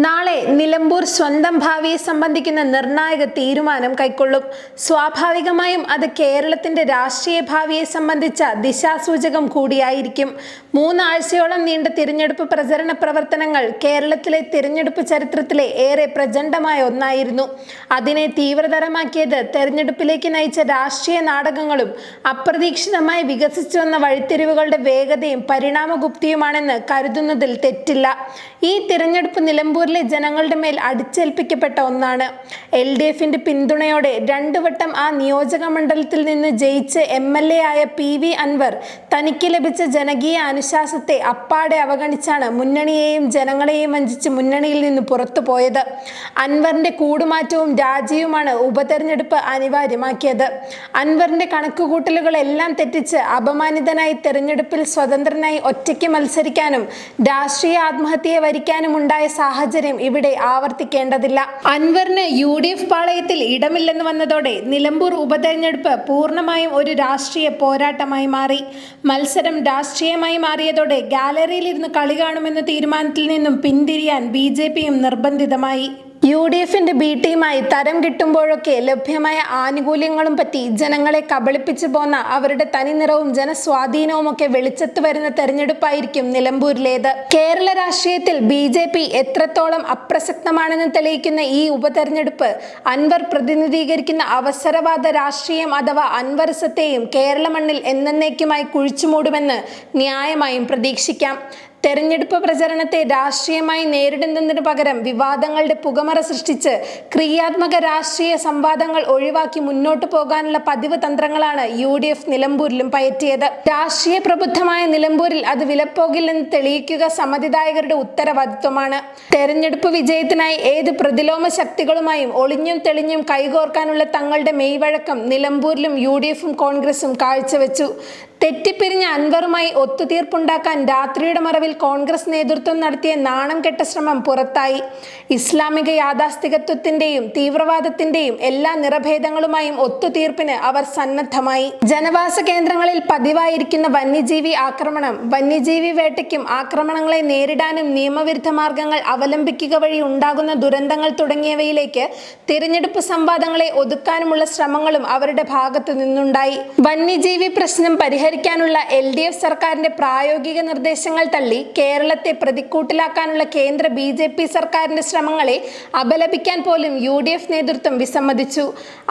നാളെ നിലമ്പൂർ സ്വന്തം ഭാവിയെ സംബന്ധിക്കുന്ന നിർണായക തീരുമാനം കൈക്കൊള്ളും. സ്വാഭാവികമായും അത് കേരളത്തിന്റെ രാഷ്ട്രീയ ഭാവിയെ സംബന്ധിച്ച ദിശാസൂചകം കൂടിയായിരിക്കും. മൂന്നാഴ്ചയോളം നീണ്ട തിരഞ്ഞെടുപ്പ് പ്രചരണ പ്രവർത്തനങ്ങൾ കേരളത്തിലെ തിരഞ്ഞെടുപ്പ് ചരിത്രത്തിലെ ഏറെ പ്രചണ്ഡമായ ഒന്നായിരുന്നു. അതിനെ തീവ്രതരമാക്കിയത് തെരഞ്ഞെടുപ്പിലേക്ക് നയിച്ച രാഷ്ട്രീയ നാടകങ്ങളും അപ്രതീക്ഷിതമായി വികസിച്ചു വന്ന വഴിത്തിരിവുകളുടെ വേഗതയും പരിണാമഗുപ്തിയുമാണെന്ന് കരുതുന്നതിൽ തെറ്റില്ല. ഈ തിരഞ്ഞെടുപ്പ് നിലമ്പൂരിലെ ജനങ്ങളുടെ മേൽ അടിച്ചേൽപ്പിക്കപ്പെട്ട ഒന്നാണ് എൽ ഡി എഫിന്റെ പിന്തുണയോടെ രണ്ടു വട്ടം ആ നിയോജക മണ്ഡലത്തിൽ നിന്ന് ജയിച്ച് എം എൽ എ ആയ പി വി അൻവർ തനിക്ക് ലഭിച്ച ജനകീയ അനുശാസത്തെ അപ്പാടെ അവഗണിച്ചാണ് മുന്നണിയെയും ജനങ്ങളെയും വഞ്ചിച്ച് മുന്നണിയിൽ നിന്ന് പുറത്തു പോയത്. അൻവറിന്റെ കൂടുമാറ്റവും രാജിയുമാണ് ഉപതെരഞ്ഞെടുപ്പ് അനിവാര്യമാക്കിയത്. അൻവറിന്റെ കണക്കുകൂട്ടലുകളെല്ലാം തെറ്റിച്ച് അപമാനിതനായി തെരഞ്ഞെടുപ്പിൽ സ്വതന്ത്രനായി ഒറ്റയ്ക്ക് മത്സരിക്കാനും രാഷ്ട്രീയ ആത്മഹത്യയെ വരിക്കാനും ഉണ്ടായ സാഹചര്യം ഇവിടെ ആവർത്തിക്കേണ്ടതില്ല. അൻവറിന് യു ഡി എഫ് പാളയത്തിൽ ഇടമില്ലെന്ന് വന്നതോടെ നിലമ്പൂർ ഉപതെരഞ്ഞെടുപ്പ് പൂർണമായും ഒരു രാഷ്ട്രീയ പോരാട്ടമായി മാറി. മത്സരം രാഷ്ട്രീയമായി മാറിയതോടെ ഗാലറിയിലിരുന്ന് കളി കാണുമെന്ന തീരുമാനത്തിൽ നിന്നും പിന്തിരിയാൻ ബി നിർബന്ധിതമായി. യു ഡി എഫിന്റെ ബി ടീമായി തരം കിട്ടുമ്പോഴൊക്കെ ലഭ്യമായ ആനുകൂല്യങ്ങളും പറ്റി ജനങ്ങളെ കബളിപ്പിച്ചു പോന്ന അവരുടെ തനിനിറവും ജനസ്വാധീനവും ഒക്കെ വെളിച്ചത്ത് വരുന്ന തെരഞ്ഞെടുപ്പായിരിക്കും നിലമ്പൂരിലേത്. കേരള രാഷ്ട്രീയത്തിൽ ബി ജെ പി എത്രത്തോളം അപ്രസക്തമാണെന്ന് തെളിയിക്കുന്ന ഈ ഉപതെരഞ്ഞെടുപ്പ് അൻവർ പ്രതിനിധീകരിക്കുന്ന അവസരവാദ രാഷ്ട്രീയം അഥവാ അൻവറിസത്തെയും കേരള മണ്ണിൽ എന്നേക്കുമായി കുഴിച്ചുമൂടുമെന്ന് ന്യായമായും പ്രതീക്ഷിക്കാം. തെരഞ്ഞെടുപ്പ് പ്രചരണത്തെ രാഷ്ട്രീയമായി നേരിടുന്നതിന് പകരം വിവാദങ്ങളുടെ പുകമറ സൃഷ്ടിച്ച് ക്രിയാത്മക രാഷ്ട്രീയ സംവാദങ്ങൾ ഒഴിവാക്കി മുന്നോട്ടു പോകാനുള്ള പതിവ് തന്ത്രങ്ങളാണ് യു ഡി എഫ് നിലമ്പൂരിലും പയറ്റിയത്. രാഷ്ട്രീയ പ്രബുദ്ധമായ നിലമ്പൂരിൽ അത് വിലപ്പോകില്ലെന്ന് തെളിയിക്കുക സമ്മതിദായകരുടെ ഉത്തരവാദിത്വമാണ്. തെരഞ്ഞെടുപ്പ് വിജയത്തിനായി ഏത് പ്രതിലോമ ശക്തികളുമായും ഒളിഞ്ഞും തെളിഞ്ഞും കൈകോർക്കാനുള്ള തങ്ങളുടെ മെയ്വഴക്കം നിലമ്പൂരിലും യു ഡി എഫും കോൺഗ്രസും കാഴ്ചവെച്ചു. തെറ്റിപ്പിരിഞ്ഞ അൻവറുമായി ഒത്തുതീർപ്പുണ്ടാക്കാൻ രാത്രിയുടെ മറവിൽ കോൺഗ്രസ് നേതൃത്വം നടത്തിയ നാണം കെട്ട ശ്രമം പുറത്തായി. ഇസ്ലാമിക യാഥാസ്ഥികത്വത്തിന്റെയും തീവ്രവാദത്തിന്റെയും എല്ലാ നിറഭേദങ്ങളുമായും ഒത്തുതീർപ്പിന് അവർ സന്നദ്ധമായി. ജനവാസ കേന്ദ്രങ്ങളിൽ പതിവായിരിക്കുന്ന വന്യജീവി ആക്രമണം വന്യജീവി വേട്ടയ്ക്കും ആക്രമണങ്ങളെ നേരിടാനും നിയമവിരുദ്ധ മാർഗങ്ങൾ അവലംബിക്കുക വഴി ഉണ്ടാകുന്ന ദുരന്തങ്ങൾ തുടങ്ങിയവയിലേക്ക് തിരഞ്ഞെടുപ്പ് സംവാദങ്ങളെ ഒതുക്കാനുമുള്ള ശ്രമങ്ങളും അവരുടെ ഭാഗത്തു നിന്നുണ്ടായി. വന്യജീവി പ്രശ്നം പരിഹരിക്കാനുള്ള എൽ ഡി എഫ് സർക്കാരിന്റെ പ്രായോഗിക നിർദ്ദേശങ്ങൾ തള്ളി കേരളത്തെ പ്രതിക്കൂട്ടിലാക്കാനുള്ള കേന്ദ്ര ബി ജെ പി സർക്കാരിന്റെ ശ്രമങ്ങളെ അപലപിക്കാൻ പോലും യു ഡി എഫ് നേതൃത്വം വിസമ്മതിച്ചു.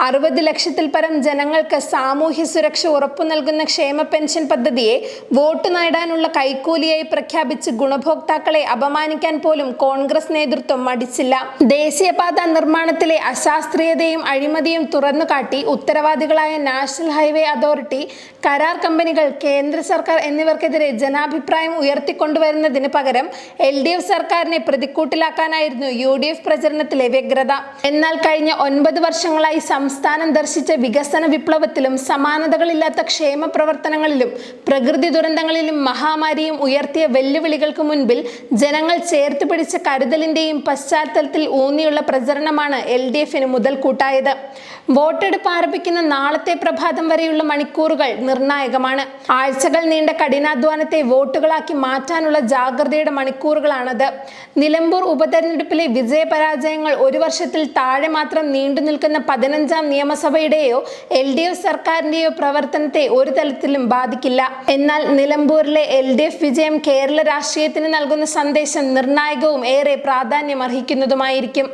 അറുപത് ലക്ഷത്തിൽ പരം ജനങ്ങൾക്ക് സാമൂഹ്യ സുരക്ഷ ഉറപ്പു നൽകുന്ന ക്ഷേമ പെൻഷൻ പദ്ധതിയെ വോട്ട് നേടാനുള്ള കൈക്കൂലിയായി പ്രഖ്യാപിച്ച് ഗുണഭോക്താക്കളെ അപമാനിക്കാൻ പോലും കോൺഗ്രസ് നേതൃത്വം മടിച്ചില്ല. ദേശീയപാത നിർമ്മാണത്തിലെ അശാസ്ത്രീയതയും അഴിമതിയും തുറന്നുകാട്ടി ഉത്തരവാദികളായ നാഷണൽ ഹൈവേ അതോറിറ്റി കരാർ കമ്പനികൾ കേന്ദ്ര സർക്കാർ എന്നിവർക്കെതിരെ ജനാഭിപ്രായം ഉയർത്തിക്കൊണ്ടുവരുന്നതിന് പകരം എൽ ഡി എഫ് സർക്കാരിനെ പ്രതിക്കൂട്ടിലാക്കാനായിരുന്നു യു ഡി എഫ് പ്രചരണത്തിലെ വ്യഗ്രത. എന്നാൽ കഴിഞ്ഞ ഒൻപത് വർഷങ്ങളായി സംസ്ഥാനം ദർശിച്ച വികസന വിപ്ലവത്തിലും സമാനതകളില്ലാത്ത ക്ഷേമ പ്രവർത്തനങ്ങളിലും പ്രകൃതി ദുരന്തങ്ങളിലും മഹാമാരിയും ഉയർത്തിയ വെല്ലുവിളികൾക്ക് മുൻപിൽ ജനങ്ങൾ ചേർത്ത് പിടിച്ച കരുതലിന്റെയും പശ്ചാത്തലത്തിൽ ഊന്നിയുള്ള പ്രചരണമാണ് എൽ ഡി എഫിന് മുതൽക്കൂട്ടായത്. വോട്ടെടുപ്പ് ആരംഭിക്കുന്ന നാളത്തെ പ്രഭാതം വരെയുള്ള മണിക്കൂറുകൾ നിർണായകമാണ്. ആഴ്ചകൾ നീണ്ട കഠിനാധ്വാനത്തെ വോട്ടുകളാക്കി മാറ്റാനുള്ള ജാഗ്രതയുടെ മണിക്കൂറുകളാണത്. നിലമ്പൂർ ഉപതെരഞ്ഞെടുപ്പിലെ വിജയപരാജയങ്ങൾ ഒരു വർഷത്തിൽ താഴെ മാത്രം നീണ്ടു നിൽക്കുന്ന പതിനഞ്ചാം നിയമസഭയുടെയോ എൽ ഡി എഫ് സർക്കാരിന്റെയോ പ്രവർത്തനത്തെ ഒരു തലത്തിലും ബാധിക്കില്ല. എന്നാൽ നിലമ്പൂരിലെ എൽ ഡി എഫ് വിജയം കേരള രാഷ്ട്രീയത്തിന് നൽകുന്ന സന്ദേശം നിർണായകവും ഏറെ പ്രാധാന്യം അർഹിക്കുന്നതുമായിരിക്കും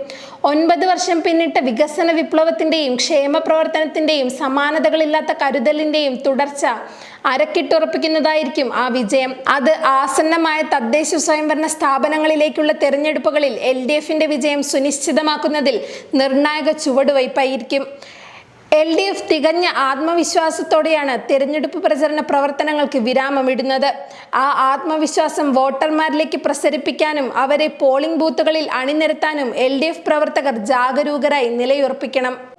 ഒൻപത് വർഷം പിന്നിട്ട വികസന വിപ്ലവത്തിന്റെയും ക്ഷേമ പ്രവർത്തനത്തിന്റെയും സമാനതകളില്ലാത്ത കരുതലിന്റെയും തുടർച്ച അരക്കിട്ടുറപ്പിക്കുന്നതായിരിക്കും ആ വിജയം. അത് ആസന്നമായ തദ്ദേശ സ്വയംഭരണ സ്ഥാപനങ്ങളിലേക്കുള്ള തെരഞ്ഞെടുപ്പുകളിൽ എൽ ഡി എഫിന്റെ വിജയം സുനിശ്ചിതമാക്കുന്നതിൽ നിർണായക ചുവടുവയ്പായിരിക്കും എൽ ഡി എഫ് തികഞ്ഞ ആത്മവിശ്വാസത്തോടെയാണ് തിരഞ്ഞെടുപ്പ് പ്രചരണ പ്രവർത്തനങ്ങൾക്ക് വിരാമമിടുന്നത്. ആ ആത്മവിശ്വാസം വോട്ടർമാരിലേക്ക് പ്രസരിപ്പിക്കാനും അവരെ പോളിംഗ് ബൂത്തുകളിൽ അണിനിരത്താനും എൽ പ്രവർത്തകർ ജാഗരൂകരായി നിലയുറപ്പിക്കണം.